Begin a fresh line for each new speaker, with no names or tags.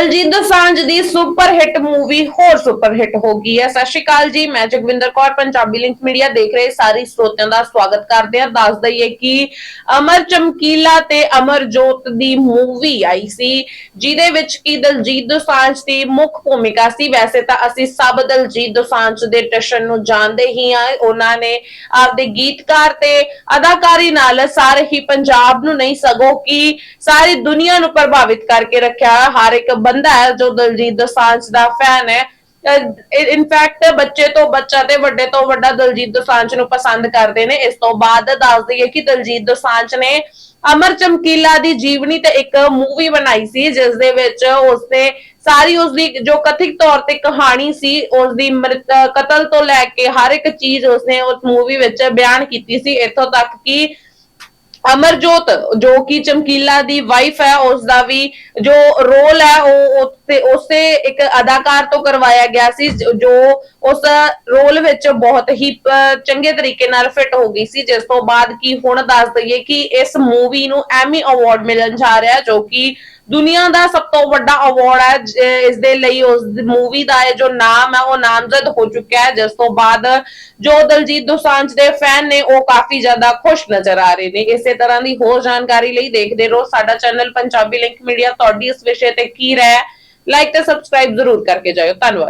ਦਲਜੀਤ ਦੋਸਾਂਝ ਦੀ super hit movie ਹੋਰ super hit ਹੋ ਗਈ ਹੈ। ਸਤਿ ਸ਼੍ਰੀ ਅਕਾਲ ਜੀ, ਮੈਂ ਜਗਵਿੰਦਰ ਕੌਰ, ਪੰਜਾਬੀ ਲਿੰਕ ਮੀਡੀਆ ਦੇਖ ਰਹੇ ਸਾਰੇ ਸਰੋਤਿਆਂ ਦਾ ਸਵਾਗਤ ਕਰਦੇ ਹਾਂ। ਦੱਸ ਦਈਏ ਕਿ ਅਮਰ ਚਮਕੀਲਾ ਤੇ ਅਮਰਜੋਤ ਦੀ ਮੂਵੀ ਆਈ ਸੀ, ਜਿਹਦੇ ਵਿੱਚ ਕਿ ਦਲਜੀਤ ਦੋਸਾਂਝ ਦੀ ਮੁੱਖ ਭੂਮਿਕਾ ਸੀ। ਵੈਸੇ ਤਾਂ ਅਸੀਂ ਸਭ ਦਲਜੀਤ ਦੋਸਾਂਝ ਦੇ ਟਸ਼ਨ ਨੂੰ ਜਾਣਦੇ ਹੀ ਹਾਂ। ਉਹਨਾਂ ਨੇ ਆਪਦੇ ਗੀਤਕਾਰ ਤੇ ਅਦਾਕਾਰੀ ਨਾਲ ਸਾਰੇ ਹੀ ਪੰਜਾਬ ਨੂੰ ਨਹੀਂ ਸਗੋਂ ਕਿ ਸਾਰੀ ਦੁਨੀਆ ਨੂੰ ਪ੍ਰਭਾਵਿਤ ਕਰਕੇ ਰੱਖਿਆ। ਹਰ ਇੱਕ ਬੰਦਾ ਹੈ ਜੋ ਦਲਜੀਤ ਦੋਸਾਂਝ ਦਾ ਫੈਨ ਹੈ। ਇਨਫੈਕਟ ਬੱਚੇ ਤੋਂ ਬੱਚਾ ਤੇ ਵੱਡੇ ਤੋਂ ਵੱਡਾ ਦਲਜੀਤ ਦੋਸਾਂਝ ਨੂੰ ਪਸੰਦ ਕਰਦੇ ਨੇ। ਇਸ ਤੋਂ ਬਾਅਦ ਦੱਸ ਦਈਏ ਕਿ ਦਲਜੀਤ ਦੋਸਾਂਝ ਨੇ ਅਮਰ ਚਮਕੀਲਾ ਦੀ ਜੀਵਨੀ ਤੇ ਇੱਕ ਮੂਵੀ ਬਣਾਈ ਸੀ, ਜਿਸ ਦੇ ਵਿੱਚ ਉਸਨੇ ਸਾਰੀ ਉਸਦੀ ਜੋ ਕਥਿਤ ਤੌਰ ਤੇ ਕਹਾਣੀ ਸੀ, ਉਸਦੀ ਮ੍ਰਿਤ, ਕਤਲ ਤੋਂ ਲੈ ਕੇ ਹਰ ਇੱਕ ਚੀਜ਼ ਉਸਨੇ ਉਸ ਮੂਵੀ ਵਿੱਚ ਬਿਆਨ ਕੀਤੀ ਸੀ। ਇੱਥੋਂ ਤੱਕ ਕਿ ਅਮਰਜੋਤ, ਜੋ ਕਿ ਚਮਕੀਲਾ ਦੀ ਵਾਈਫ ਹੈ ਉਸ ਦਾ ਵੀ ਜੋ ਰੋਲ ਹੈ, ਉਹ ਉਸੇ ਉਸੇ ਇੱਕ ਅਦਾਕਾਰ ਤੋਂ ਕਰਵਾਇਆ ਗਿਆ ਸੀ, ਜੋ- ਉਸ ਰੋਲ ਵਿੱਚ ਬਹੁਤ ਹੀ ਚੰਗੇ ਤਰੀਕੇ ਨਾਲ ਫਿੱਟ ਹੋ ਗਈ ਸੀ। ਜਿਸ ਤੋਂ ਬਾਅਦ ਕੀ ਹੁਣ ਦੱਸ ਦਈਏ ਕਿ ਇਸ ਮੂਵੀ ਨੂੰ ਐਮੀ ਅਵਾਰਡ ਮਿਲਣ ਜਾ ਰਿਹਾ, ਜੋ ਕਿ ਦੁਨੀਆ ਦਾ ਸਭ ਤੋਂ ਵੱਡਾ ਅਵਾਰਡ ਹੈ, ਜ- ਇਸ ਦੇ ਲਈ ਉਸ ਮੂਵੀ ਦਾ ਇਹ ਜੋ ਨਾਮ ਹੈ, ਉਹ ਨਾਮਜ਼ਦ ਹੋ ਚੁੱਕਿਆ ਹੈ। ਜਿਸ ਤੋਂ ਬਾਅਦ ਜੋ ਦਲਜੀਤ ਦੋਸਾਂਝ ਦੇ ਫੈਨ ਨੇ, ਉਹ ਕਾਫੀ ਜ਼ਿਆਦਾ ਖੁਸ਼ ਨਜ਼ਰ ਆ ਰਹੇ ਨੇ। ਇਸੇ ਤਰ੍ਹਾਂ ਦੀ ਹੋਰ ਜਾਣਕਾਰੀ ਲਈ ਦੇਖਦੇ ਰਹੋ ਸਾਡਾ ਚੈਨਲ ਪੰਜਾਬੀ ਲਿੰਕ ਮੀਡੀਆ ਤੁਹਾਡੀ ਇਸ ਵਿਸ਼ੇ ਤੇ ਕੀ ਰਾਏ ਲਾਈਕ ਤੇ ਸਬਸਕ੍ਰਾਈਬ ਜ਼ਰੂਰ ਕਰਕੇ ਜਾਇਓ। ਧੰਨਵਾਦ।